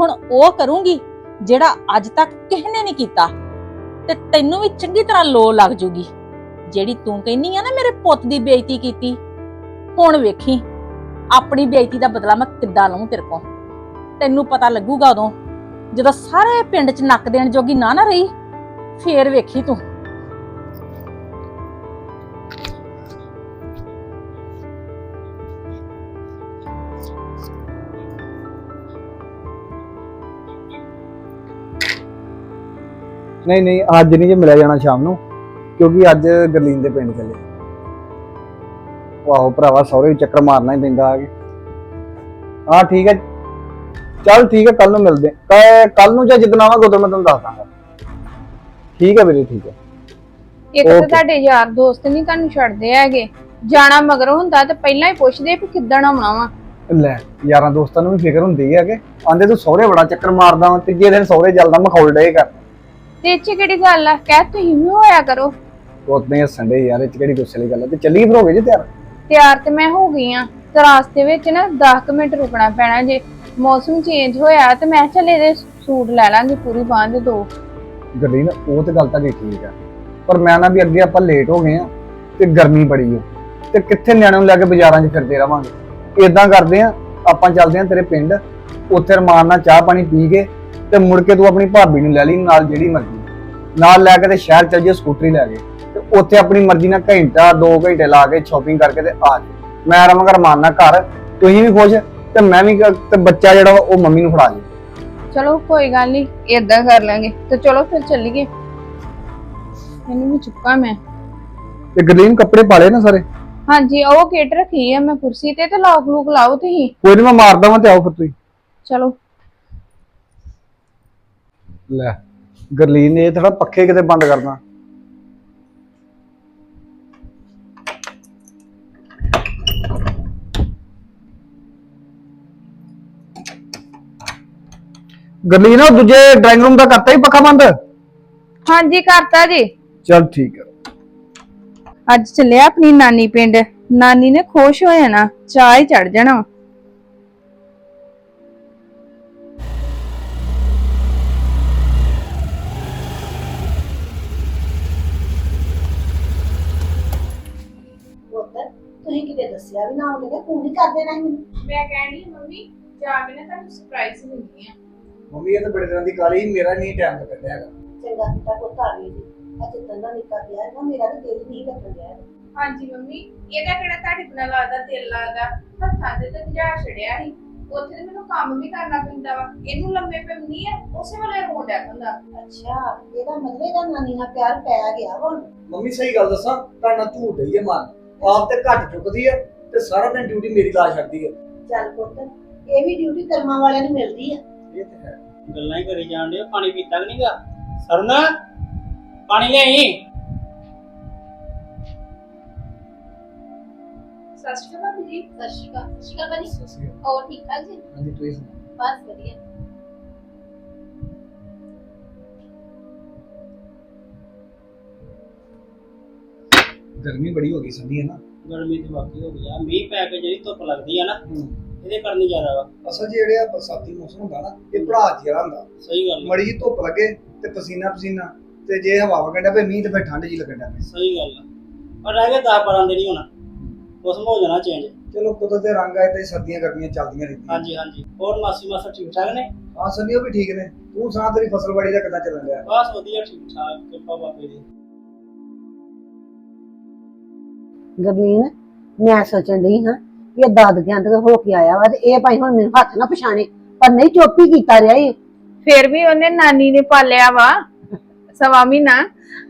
ਹੁਣ ਉਹ ਕਰੂੰਗੀ ਜਿਹੜਾ ਅੱਜ ਤੱਕ ਕਿਸੇ ਨੇ ਨਹੀਂ ਕੀਤਾ। ਤੇ ਤੈਨੂੰ ਵੀ ਚੰਗੀ ਤਰ੍ਹਾਂ ਲੋ ਲੱਗ ਜੂਗੀ। ਜਿਹੜੀ ਤੂੰ ਕਹਿੰਨੀ ਆ ਨਾ ਮੇਰੇ ਪੁੱਤ ਦੀ ਬੇਇੱਜ਼ਤੀ ਕੀਤੀ, ਹੁਣ ਵੇਖੀ, ਆਪਣੀ ਬੇਇੱਜ਼ਤੀ ਦਾ ਬਦਲਾ ਮੈਂ ਕਿੱਦਾਂ ਲਵਾਂ ਤੇਰੇ ਕੋਲ? ਤੈਨੂੰ ਪਤਾ ਲੱਗੂਗਾ ਉਦੋਂ, ਜਦੋਂ ਸਾਰੇ ਪਿੰਡ 'ਚ ਨੱਕ ਦੇਣ ਜੋਗੀ ਨਾ ਨਾ ਰਹੀ, ਫੇਰ ਵੇਖੀ ਤੂੰ। ਨਹੀਂ ਨਹੀਂ, ਅੱਜ ਨਹੀਂ ਜੇ ਮਿਲਿਆ ਜਾਣਾ ਸ਼ਾਮ ਨੂੰ। ਕਿਉਂਕਿ ਅੱਜ ਗਰਲੀਨ ਦੇ ਪਿੰਡ ਚੱਲੇ। ਵਾਓ ਭਰਾਵਾ ਸਹੁਰੇ ਵੀ ਚੱਕਰ ਮਾਰਨਾ ਹੀ ਪੈਂਦਾ ਆ ਕੇ। ਹਾਂ ਠੀਕ ਹੈ। ਚੱਲ ਠੀਕ ਹੈ ਕੱਲ ਨੂੰ ਮਿਲਦੇ ਕੱਲ ਨੂੰ ਜਾਂ ਜਿੱਦਣ ਆਵਾਂਗਾ ਉਦੋਂ ਮੈਂ ਤੁਹਾਨੂੰ ਦੱਸ ਦਾਂਗਾ। ਠੀਕ ਹੈ ਵੀਰੇ ਠੀਕ ਹੈ। ਇੱਕ ਤਾਂ. ਤੁਹਾਡੇ ਯਾਰ ਦੋਸਤ ਨਹੀਂ ਤੁਹਾਨੂੰ ਛੱਡਦੇ ਹੈਗੇ। ਜਾਣਾ ਮਗਰੋਂ ਹੁੰਦਾ ਤੇ ਪਹਿਲਾਂ ਹੀ ਪੁੱਛਦੇ ਵੀ ਕਿੱਦਣ ਆਉਣਾ ਵਾ। ਲੈ ਯਾਰਾਂ ਦੋਸਤਾਂ ਨੂੰ ਵੀ ਫਿਕਰ ਹੁੰਦੀ ਹੈ ਕਿ ਆਂਦੇ ਤੂੰ ਸਹੁਰੇ ਬੜਾ ਚੱਕਰ ਮਾਰਦਾ ਤੀਜੇ ਦਿਨ ਸਹੁਰੇ ਚੱਲਦਾ ਮਖੌਲ ਡੇ ਕਰ। ਤੇ ਚ ਕਿਹੜੀ ਗੱਲ ਆ? ਕਹਿ ਤੁਸੀਂ ਵੀ ਹੋਇਆ ਕਰੋ। ਉਤਨੇ ਹੱਸਣ ਯਾਰ ਇਹ ਚ ਕਿਹੜੀ ਗੁੱਸੇ ਵਾਲੀ ਗੱਲ ਹੈ ਤੇ ਚੱਲੀ ਫਿਰ ਹੋ ਗਏ ਜੀ ਤਿਆਰ? ਤਿਆਰ ਤੇ ਮੈਂ ਹੋ ਗਈ ਆ ਤੇ ਰਾਸਤੇ ਵਿੱਚ ਨਾ 10 ਮਿੰਟ ਰੁਕਣਾ ਪੈਣਾ ਜੇ ਮੌਸਮ ਚੇਂਜ ਹੋਇਆ ਤੇ ਮੈਂ ਚੱਲੇ ਦੇ ਸੂਟ ਲੈ ਲਾਂਗੀ ਪੂਰੀ ਬਾਂਹ ਦੇ ਦੋ। ਗੱਡੀ ਨਾ ਉਹ ਤੇ ਗੱਲ ਤਾਂ ਵੀ ਠੀਕ ਆ। ਪਰ ਮੈਂ ਨਾ ਵੀ ਅੱਗੇ ਆਪਾਂ ਲੇਟ ਹੋ ਗਏ ਆ ਤੇ ਗਰਮੀ ਬੜੀ ਆ। ਤੇ ਕਿੱਥੇ ਨਿਆਣਿਆਂ ਨੂੰ ਲੈ ਕੇ ਬਾਜ਼ਾਰਾਂ 'ਚ ਫਿਰਦੇ ਰਵਾਂਗੇ? ਇਦਾਂ ਕਰਦੇ ਆ ਆਪਾਂ ਚੱਲਦੇ ਆ ਤੇਰੇ ਪਿੰਡ ਉੱਥੇ ਰਮਾਨ ਨਾਲ ਚਾਹ ਪਾਣੀ ਪੀ ਕੇ ਤੇ ਮੁੜ ਕੇ ਤੂੰ ਆਪਣੀ ਭਾਬੀ ਨੂੰ ਲੈ ਲਈ ਨਾਲ ਜਿਹੜੀ ਮਰਜ਼ੀ। ਨਾਲ ਲੈ ਕੇ ਤੇ ਸ਼ਹਿਰ ਚੱਲ ਜੇ ਸਕੂਟਰੀ ਲੈ ਕੇ। ਤੇ ਉੱਥੇ ਆਪਣੀ ਮਰਜ਼ੀ ਨਾਲ ਘੰਟਾ 2 ਘੰਟੇ ਲਾ ਕੇ ਸ਼ਾਪਿੰਗ ਕਰਕੇ ਤੇ ਆ ਜਾ ਮੈਂ ਰਵਾਂਗਾ ਰਮਾਨ ਨਾਲ ਘਰ ਤੁਸੀਂ ਵੀ ਖੁਸ਼ ਤੇ ਮੈਂ ਵੀ ਕ- ਤੇ ਬੱਚਾ ਜਿਹੜਾ ਵਾ ਉਹ ਮੰਮੀ ਨੂੰ ਫੜਾ ਦੇ ਚਲੋ ਕੋਈ ਗੱਲ ਨਹੀਂ ਏਦਾਂ ਕਰ ਲਾਂਗੇ। ਤੇ ਚਲੋ ਫਿਰ ਚੱਲੀਏ। ਇਹਨੂੰ ਵੀ ਚੁੱਕਾ ਮੈਂ। ਤੇ ਗਰਲੀਨ ਕੱਪੜੇ ਪਾ ਲਏ ਨਾ ਸਾਰੇ? ਹਾਂਜੀ ਉਹ ਕਿਟ ਰੱਖੀ ਆ ਮੈਂ ਕੁਰਸੀ ਤੇ ਤੇ ਲੌਕ ਲੂਕ ਲਾਓ ਤੁਸੀਂ। ਕੋਈ ਨਹੀਂ ਮੈਂ ਮਾਰਦਾ ਵਾਂ ਤੇ ਆਓ ਫਿਰ ਤੁਸੀਂ। ਚਲੋ। ਲੈ ਗਰਲੀਨ ਨੇ ਇਹ ਥੋੜਾ ਪੱਖੇ ਕਿਤੇ ਬੰਦ ਕਰਨਾ। ਗਰਲੀਨ ਉਹ ਦੂਜੇ ਡਰਾਇੰਗ ਰੂਮ ਦਾ ਕਰਤਾ ਹੀ ਪੱਖਾ ਬੰਦ? ਹਾਂਜੀ ਕਰਤਾ ਜੀ। ਚਲ ਠੀਕ ਹੈ ਅੱਜ ਚੱਲਿਆ ਆਪਣੀ ਨਾਨੀ ਪਿੰਡ। ਨਾਨੀ ਨੇ ਖੁਸ਼ ਹੋ ਜਾਣਾ ਚਾਹ ਹੀ ਚੜ ਜਾਣਾ। ਪੁੱਤ ਤੁਸੀਂ ਕਿਤੇ ਦੱਸਿਆ ਵੀ ਨਾ ਉਹਨੇ ਫੋਨ ਹੀ ਕਰ ਦੇਣਾ ਸੀ ਮੈਨੂੰ। ਮੈਂ ਕਹਿਣੀ ਮੰਮੀ ਜਾ ਕੇ ਨਾ ਤੁਹਾਨੂੰ ਸਰਪ੍ਰਾਈਜ਼ ਦਿੰਦੀ ਆ ਮੰਮੀ ਇਹ ਤਾਂ ਬੜੇ ਦਿਨਾਂ ਦੀ ਕਾਲੀ ਮੇਰਾ ਨਹੀਂ ਟਾਈਮ ਲੱਗਦਾ ਹੈਗਾ। ਚੰਗਾ ਕੀਤਾ ਪੁੱਤ ਆ ਗਈ ਜੀ। ਅੱਜ ਤੰਦਾ ਨਿਕਾ ਗਿਆ ਹੈ ਨਾ ਮੇਰਾ ਤਾਂ ਦਿਲ ਨਹੀਂ ਲੱਗਣ ਡਿਆ ਹੈਗਾ। ਹਾਂਜੀ ਮੰਮੀ ਇਹਦਾ ਕਿਹੜਾ ਤੁਹਾਡੇ ਬਿਨਾਂ ਲੱਗਦਾ ਦਿਲ ਲੱਗਦਾ। ਹੱਥਾਂ ਤੇ ਤਾਂ ਜਾ ਛੜਿਆ ਸੀ। ਉੱਥੇ ਤੇ ਮੈਨੂੰ ਕੰਮ ਵੀ ਕਰਨਾ ਪੈਂਦਾ ਵਾ। ਇਹਨੂੰ ਲੰਮੇ ਪੈਂਦੀ ਆ ਉਸੇ ਵੇਲੇ ਰੋਣ ਡਿਆ ਹੁੰਦਾ। ਅੱਛਾ ਇਹਦਾ ਮਤਲਬ ਇਹਦਾ ਨਾਨੀ ਨਾਲ ਪਿਆਰ ਪੈ ਗਿਆ ਵਾ। ਹੁਣ ਮੰਮੀ ਸਹੀ ਗੱਲ ਦੱਸਾਂ ਤੁਹਾਡਾ ਝੂਠ ਹੀ ਹੈ ਮਨ। ਆਪ ਤੇ ਘੱਟ ਚੁੱਕਦੀ ਹੈ ਤੇ ਸਾਰਾ ਦਿਨ ਡਿਊਟੀ ਮੇਰੀ ਲਾ ਛੱਡਦੀ ਹੈ ਚੱਲ ਪੁੱਤ ਇਹ ਵੀ ਡਿਊਟੀ ਕਰਮਾਂ ਵਾਲਿਆਂ ਨੂੰ ਮਿਲਦੀ ਆ। ਇਹ ਤੇ ਹੈ। ਗੱਲਾਂ ਹੀ ਕਰੀ ਜਾਣ ਡਏ ਪਾਣੀ ਪੀਤਾ ਕਿ ਨਹੀਂਗਾ ਸਰਨ ਪਾਣੀ ਲਿਆਈ। ਸਤਿ ਸ਼੍ਰੀ ਅਕਾਲ ਭਾਬੀ ਜੀ। ਸਤਿ ਸ਼੍ਰੀ ਅਕਾਲ। ਸਤਿ ਸ਼੍ਰੀ ਅਕਾਲ ਭਾਜੀ। ਹੋਰ ਠੀਕ ਠਾਕ ਜੀ? ਹਾਂਜੀ ਤੁਸੀਂ ਸੁਣਾਓ? ਬਸ ਵਧੀਆ। ਗਰਮੀ ਬੜੀ ਹੋ ਗਈ ਸੰਦੀ ਹੈ ਨਾ? ਗਰਮੀ ਦੀ ਵਾਕੀ ਹੋ ਗਈ ਆ। ਮੀਂਹ ਪੈ ਕੇ ਜਿਹੜੀ ਧੁੱਪ ਲੱਗਦੀ ਆ ਨਾ ਇਹਦੇ ਕਰਨੀ ਜ਼ਿਆਦਾ ਵਾ ਅਸਲ ਜਿਹੜੇ ਆ ਬਰਸਾਤੀ ਮੌਸਮ ਹੁੰਦਾ ਨਾ ਇਹ ਭੜਾਸ ਜਿਹਾ ਹੁੰਦਾ। ਸਹੀ ਗੱਲ ਆ, ਮੜੀ ਧੁੱਪ ਲੱਗੇ ਤੇ ਪਸੀਨਾ ਪਸੀਨਾ ਤੇ ਜੇ ਹਵਾ ਵਗੰਡਾ ਪਏ ਮੀਂਹ ਤੇ ਫਿਰ ਠੰਡ ਜੀ ਲੱਗਣ ਲੱਗ ਪਈ ਸਹੀ ਗੱਲ ਆ। ਪਰ ਰਹਿ ਗਏ 10 12 ਦਿਨ ਹੀ ਹੋਣਾ। ਮੌਸਮ ਹੋ ਜਾਣਾ ਚੇਂਜ ਚਲੋ ਕੁਦਰਤ ਦੇ ਰੰਗ ਆਏ ਤੇ ਸਰਦੀਆਂ ਗਰਮੀਆਂ ਚੱਲਦੀਆਂ ਰਹਿੰਦੀਆਂ। ਹਾਂਜੀ ਹਾਂਜੀ। ਹੋਰ ਮਾਸੀ ਮਾਸਾ ਠੀਕ ਠਾਕ ਨੇ? ਹਾਂ ਸੰਨੀ ਉਹ ਵੀ ਠੀਕ ਨੇ। ਤੂੰ ਸੁਣਾ ਤੇਰੀ ਫਸਲਵਾੜੀ ਦਾ ਕਿੱਦਾਂ ਚੱਲਣ ਡਿਆ? ਬਸ ਵਧੀਆ ਠੀਕ ਠਾਕ। ਕਿਰਪਾ ਬਾਬੇ ਦੀ। ਗਰਲੀਨ ਮੈਂ ਸੋਚਣ ਡਈ ਹਾਂ ਇਹ ਦਾਦਕਿਆਂ ਤੋਂ ਹੋ ਕੇ ਆਇਆ ਵਾ ਤੇ ਇਹ ਭਾਈ ਹੁਣ ਮੈਨੂੰ ਹੱਥ ਨਾ ਪਛਾਣੇ ਪਰ ਨਹੀਂ ਚੁੱਪ ਕੀਤਾ ਰਿਹਾ ਇਹ। ਫੇਰ ਵੀ ਉਹਨੇ ਨਾਨੀ ਨੇ ਪਾਲਿਆ ਵਾ ਸਵਾ ਮਹੀਨਾ।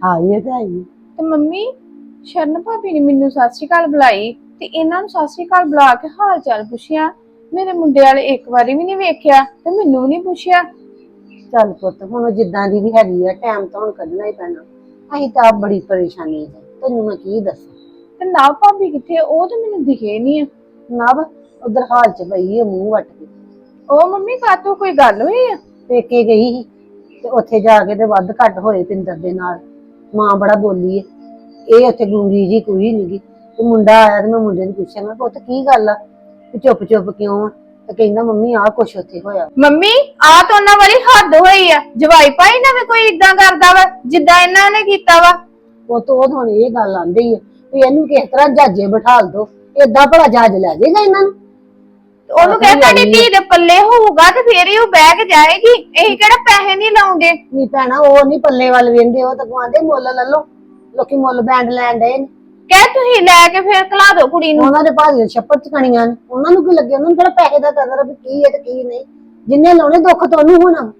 ਹਾਂ ਇਹ ਤਾਂ ਹੀ। ਤੇ ਮੰਮੀ ਸ਼ਰਨ ਭਾਬੀ ਨੇ ਮੈਨੂੰ ਸਤਿ ਸ਼੍ਰੀ ਅਕਾਲ ਬੁਲਾਈ ਤੇ ਇਹਨਾਂ ਨੂੰ ਸਤਿ ਸ਼੍ਰੀ ਅਕਾਲ ਬੁਲਾ ਕੇ ਹਾਲ ਚਾਲ ਪੁੱਛਿਆ। ਮੇਰੇ ਮੁੰਡੇ ਵਾਲੇ ਇੱਕ ਵਾਰੀ ਵੀ ਨਹੀਂ ਵੇਖਿਆ ਤੇ ਮੈਨੂੰ ਵੀ ਨਹੀਂ ਪੁੱਛਿਆ। ਚੱਲ ਪੁੱਤ ਹੁਣ ਉਹ ਜਿੱਦਾਂ ਦੀ ਵੀ ਹੈਗੀ ਆ ਟਾਈਮ ਤਾਂ ਹੁਣ ਕੱਢਣਾ ਹੀ ਪੈਣਾ। ਅਸੀਂ ਤਾਂ ਆਪ ਬੜੀ ਪਰੇਸ਼ਾਨੀ ਹੈ ਤੈਨੂੰ ਮੈਂ ਕੀ ਦੱਸਾਂ? ਤੇ ਨਾ ਭਾਬੀ ਕਿੱਥੇ ਉਹ ਤਾਂ ਮੈਨੂੰ ਦਿਖੇ ਨਹੀਂ ਨਵ ਉਧਰ ਹਾਲ ਚ ਪਈ ਹੈ ਮੂੰਹ ਵੱਟ ਕੇ। ਉਹ ਮੰਮੀ ਕਾਤੋਂ ਕੋਈ ਗੱਲ ਹੋਈ ਆ? ਪੇਕੇ ਗਈ ਸੀ ਤੇ ਉੱਥੇ ਜਾ ਕੇ ਤੇ ਵੱਧ ਘੱਟ ਹੋਏ ਪਿੰਦਰ ਦੇ ਨਾਲ। ਮਾਂ ਬੜਾ ਬੋਲੀ ਏ ਇਹ ਉੱਥੇ ਗੁੰਗੀ ਜੀ ਕੋਈ ਨੀ ਗੀ। ਤੇ ਮੁੰਡਾ ਆਇਆ ਤੇ ਮੈਂ ਮੁੰਡੇ ਨੂੰ ਪੁੱਛਿਆ ਮੈਂ ਪੁੱਤ ਕੀ ਗੱਲ ਆ? ਤੇ ਚੁੱਪ ਚੁੱਪ ਕਿਉਂ ਆ? ਤੇ ਕਹਿੰਦਾ ਮੰਮੀ ਆਹ ਕੁਛ ਉੱਥੇ ਹੋਇਆ। ਮੰਮੀ ਆ ਤਾਂ ਉਹਨਾਂ ਵਾਲੀ ਹੱਦ ਹੋਈ ਆ। ਜਵਾਈ ਭਾਈ ਨਾ ਵੀ ਕੋਈ ਇਦਾਂ ਕਰਦਾ ਵਾ ਜਿੱਦਾਂ ਇਹਨਾਂ ਨੇ ਕੀਤਾ ਵਾ। ਉਹ ਤੋਂ ਹੁਣ ਇਹ ਗੱਲ ਆਂਦੀ ਏ ਵੀ ਇਹਨੂੰ ਕਿਸ ਤਰ੍ਹਾਂ ਜਾਜੇ ਬਿਠਾਲ ਦੋ। ਏਦਾਂ ਭਲਾ ਜਹਾਜ਼ ਲੈ ਜਾਏਗਾ ਇਹਨਾਂ ਨੂੰ? ਉਹਨੂੰ ਕਹਿ ਤੁਹਾਡੀ ਧੀ ਦੇ ਪੱਲੇ ਹੋਊਗਾ ਤੇ ਫੇਰ ਹੀ ਉਹ ਬਹਿ ਕੇ ਜਾਏਗੀ। ਇਹ ਕਿਹੜਾ ਪੈਸੇ ਨਹੀਂ ਲਾਉਂਦੇ? ਨਹੀਂ ਭੈਣਾ ਉਹ ਨਹੀਂ ਪੱਲੇ ਵੱਲ ਵੇਂਦੇ ਉਹ ਤਾਂ ਕਹਿੰਦੇ ਮੁੱਲ ਲੈ ਲਓ। ਲੋਕੀ ਮੁੱਲ ਬੈਂਡ ਲੈਣ ਡਏ ਨੇ। ਕਹਿ ਤੁਸੀਂ ਲੈ ਕੇ ਫੇਰ ਕਲਾ ਦਿਓ ਕੁੜੀ ਨੂੰ। ਉਹਨਾਂ ਦੇ ਭਾਜੀ ਛੱਪੜ ਚਕਣੀਆਂ ਨੇ। ਉਹਨਾਂ ਨੂੰ ਕੀ ਲੱਗੇ? ਉਹਨਾਂ ਨੂੰ ਕਿਹੜਾ ਪੈਸੇ ਦਾ ਕਦਰ ਵੀ ਕੀ ਹੈ ਤੇ ਕੀ ਨਹੀਂ? ਜਿੰਨੇ ਲਾਉਣੇ ਦੁੱਖ ਤਾਂ ਉਹਨੂੰ ਹੋਣਾ।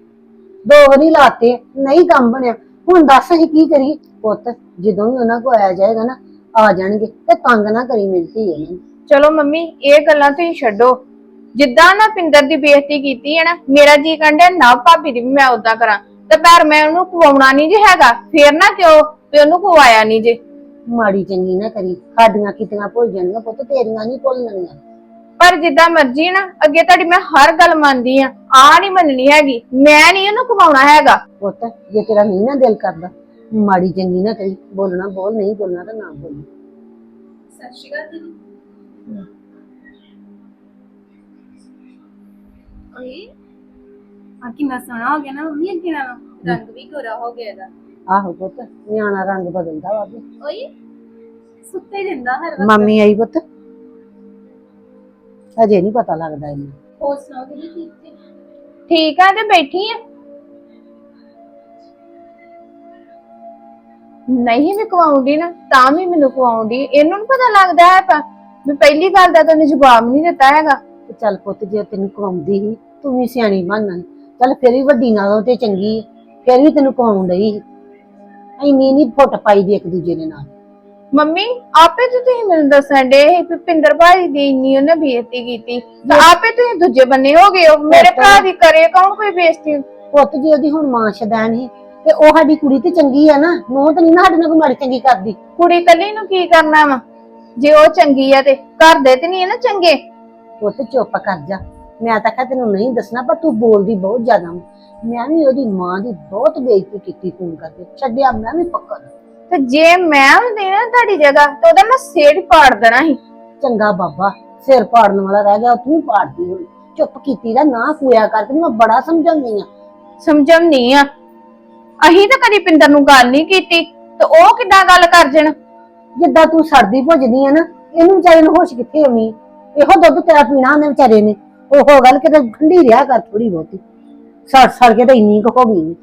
ਦੋ ਵਾਰੀ ਲਾਤੇ ਨਹੀਂ ਕੰਮ ਬਣਿਆ। ਹੁਣ ਦੱਸ ਅਸੀਂ ਕੀ ਕਰੀਏ? ਪੁੱਤ ਜਦੋਂ ਵੀ ਉਹਨਾਂ ਕੋ ਆਇਆ ਜਾਏਗਾ ਨਾ ਆ ਜਾਣਗੇ ਤੇ ਤੰਗ ਨਾ ਕਰੀ ਮਿਲਦੀ ਇਹਨਾਂ ਨੂੰ। ਚਲੋ ਮੰਮੀ ਇਹ ਗੱਲਾਂ ਤੁਸੀਂ ਛੱਡੋ। ਜਿੱਦਾਂ ਨਾ ਪਿੰਦਰ ਦੀ ਬੇਇੱਜ਼ਤੀ ਕੀਤੀ ਹੈ ਨਾ ਮੇਰਾ ਜੀ ਕੰਡਿਆ ਨਾ ਭਾਬੀ ਦੀ ਵੀ ਮੈਂ ਉਦਾਂ ਕਰਾਂ। ਤੇ ਪਰ ਮੈਂ ਉਹਨੂੰ ਖਵਾਉਣਾ ਨਹੀਂ ਜੇ ਹੈਗਾ ਫੇਰ ਨਾ ਕਿਉਂ ਵੀ ਉਹਨੂੰ ਖਵਾਇਆ ਨਹੀਂ ਜੇ। ਮਾੜੀ ਚੰਗੀ ਨਾ ਕਰੀ ਸਾਡੀਆਂ ਕੀਤੀਆਂ ਭੁੱਲ ਜਾਣੀਆਂ ਪੁੱਤ ਤੇਰੀਆਂ ਨਹੀਂ ਭੁੱਲਣੀਆਂ। ਪਰ ਜਿੱਦਾਂ ਮਰਜ਼ੀ ਨਾ ਅੱਗੇ ਤੁਹਾਡੀ ਮੈਂ ਹਰ ਗੱਲ ਮੰਨਦੀ ਆ ਆ ਨਹੀਂ ਮੰਨਣੀ ਹੈਗੀ ਮੈਂ ਨਹੀਂ ਉਹਨੂੰ ਖਵਾਉਣਾ ਹੈਗਾ। ਪੁੱਤ ਜੇ ਤੇਰਾ ਨਹੀਂ ਨਾ ਦਿਲ ਕਰਦਾ ਮਾੜੀ ਚੰਗੀ ਨਾ ਕਰੀ ਬੋਲਣਾ ਬੋਲ ਨਹੀਂ ਬੋਲਣਾ ਤਾਂ ਨਾ ਬੋਲੀ। ਸਤਿ ਸ਼੍ਰੀ ਅਕਾਲ ਦੀਦੀ। ਓਏ ਆ ਕਿੰਨਾ ਸੋਹਣਾ ਹੋ ਗਿਆ ਨਾ ਮੰਮੀ ਅੱਗੇ ਨਾਲੋਂ। ਰੰਗ ਵੀ ਗੋਰਾ ਹੋ ਗਿਆ ਇਹਦਾ। ਆਹੋ ਪੁੱਤ ਨਿਆਣਾ ਰੰਗ ਬਦਲਦਾ ਵਾ ਵੀ। ਓਏ ਸੁੱਤੇ ਰਹਿੰਦਾ ਹਰ ਮਾਮੀ ਆਈ ਪੁੱਤ? ਅਜੇ ਨਹੀਂ ਪਤਾ ਲੱਗਦਾ ਇਹਨੂੰ। ਹੋਰ ਸੁਣਾਓ ਦੀਦੀ ਠੀਕ ਠੀਕ ਆ ਤੇ ਬੈਠੀ ਆ। ਨਹੀਂ ਵੀ ਕਵਾਉਂਦੀ ਨਾ ਤਾਂ ਵੀ ਮੈਨੂੰ ਕਵਾਉਂਦੀ ਇਹਨੂੰ ਨੀ ਪਤਾ ਲੱਗਦਾ ਹੈ ਪਾ ਵੀ ਪਹਿਲੀ ਗੱਲ ਦਾ ਤਾਂ ਉਹਨੇ ਜਵਾਬ ਨਹੀਂ ਦਿੱਤਾ ਹੈਗਾ। ਤੇ ਚੱਲ ਪੁੱਤ ਜੇ ਤੈਨੂੰ ਕਵਾਉਂਦੀ ਸੀ ਤੂੰ ਵੀ ਸਿਆਣੀ ਬਣਨਾ ਸੀ। ਚੱਲ ਫਿਰ ਵੀ ਵੱਡੀ ਨਾਲੋਂ ਤੇ ਚੰਗੀ ਹੈ ਫਿਰ ਵੀ ਤੈਨੂੰ ਕਵਾਉਣ ਡਈ ਸੀ। ਇੰਨੀ ਨਹੀਂ ਫੁੱਟ ਪਾਈ ਦੀ ਇੱਕ ਦੂਜੇ ਦੇ ਨਾਲ। ਮੰਮੀ ਆਪੇ ਤੇ ਤੁਸੀਂ ਮੈਨੂੰ ਦੱਸਣ ਦੇ ਵੀ ਪਿੰਦਰ ਭਾਈ ਦੀ ਇੰਨੀ ਉਹਨੇ ਬੇਇੱਜ਼ਤੀ ਕੀਤੀ। ਤਾਂ ਆਪੇ ਤੁਸੀਂ ਦੂਜੇ ਬੰਨੇ ਹੋ ਗਏ ਹੋ। ਮੇਰੇ ਭਰਾ ਦੀ ਕਰੇ ਕੌਣ ਕੋਈ ਬੇਇੱਜ਼ਤੀ? ਪੁੱਤ ਜੀ ਉਹਦੀ ਹੁਣ ਮਾਂ ਸ਼ਦੈਨ ਸੀ ਤੇ ਉਹ ਸਾਡੀ ਕੁੜੀ ਤੇ ਚੰਗੀ ਆ ਨਾ ਨੂੰਹ ਤਾਂ ਨਹੀਂ ਨਾ ਸਾਡੇ ਨਾਲ ਕੋਈ ਮਾੜੀ ਚੰਗੀ ਕਰਦੀ। ਕੁੜੀ ਕੱਲੀ ਨੂੰ ਕੀ ਕਰਨਾ ਵਾ? ਜੇ ਉਹ ਚੰਗੀ ਆ ਤੇ ਘਰ ਦੇ ਤੇ ਨਹੀਂ ਨਾ ਚੰਗੇ? ਪੁੱਤ ਚੁੱਪ ਕਰ ਜਾ। ਮੈਂ ਤਾਂ ਕਿਹਾ ਤੈਨੂੰ ਨਹੀਂ ਦੱਸਣਾ ਪਰ ਤੂੰ ਬੋਲਦੀ ਬਹੁਤ ਜ਼ਿਆਦਾ ਵਾਂ। ਮੈਂ ਵੀ ਉਹਦੀ ਮਾਂ ਦੀ ਬਹੁਤ ਬੇਇੱਜ਼ਤੀ ਕੀਤੀ ਫੋਨ ਕਰਕੇ। ਛੱਡਿਆ ਮੈਂ ਵੀ ਪੱਕਾ ਤੇ ਜੇ ਮੈਂ ਹੁੰਦੀ ਨਾ ਤੁਹਾਡੀ ਜਗ੍ਹਾ ਤੇ ਉਹਦਾ ਮੈਂ ਸਿਰ ਪਾੜ ਦੇਣਾ ਸੀ। ਚੰਗਾ ਬਾਬਾ ਸਿਰ ਪਾੜਨ ਵਾਲਾ ਰਹਿ ਗਿਆ ਉਹ ਤੂੰ ਪਾੜਦੀ ਹੁਣ। ਚੁੱਪ ਕੀਤੀ ਦਾ ਨਾ ਕੋਇਆ ਕਰ ਤੈਨੂੰ ਮੈਂ ਬੜਾ ਸਮਝਾਉਂਦੀ ਆ। ਸਮਝਾਉਂਦੀ ਆ। ਅਹੀਂ ਤਾਂ ਕਦੀ ਪਿੰਦਰ ਨੂੰ ਗੱਲ ਨਹੀਂ ਕੀਤੀ, ਤੇ ਉਹ ਕਿੱਦਾਂ ਗੱਲ ਕਰ ਜਣ? ਜਿੱਦਾਂ ਤੂੰ ਸਰਦੀ ਭੁੱਜਦੀ ਆ ਨਾ, ਇਹਨੂੰ ਵਿਚਾਰੇ ਨੂੰ ਹੋਸ਼ ਕਿੱਥੇ ਆਉਣੀ ਇਹੋ ਦੁੱਧ ਤੇਰਾ ਪੀਣਾ ਉਹਨੇ ਵਿਚਾਰੇ ਨੇ। ਉਹ ਗੱਲ ਕਿਤੇ ਠੰਡੀ ਰਿਹਾ ਕਰ ਥੋੜੀ ਬਹੁਤੀ। ਸੜ ਸੜ ਕੇ ਤਾਂ ਇੰਨੀ ਕੁ ਹੋ ਗਈ।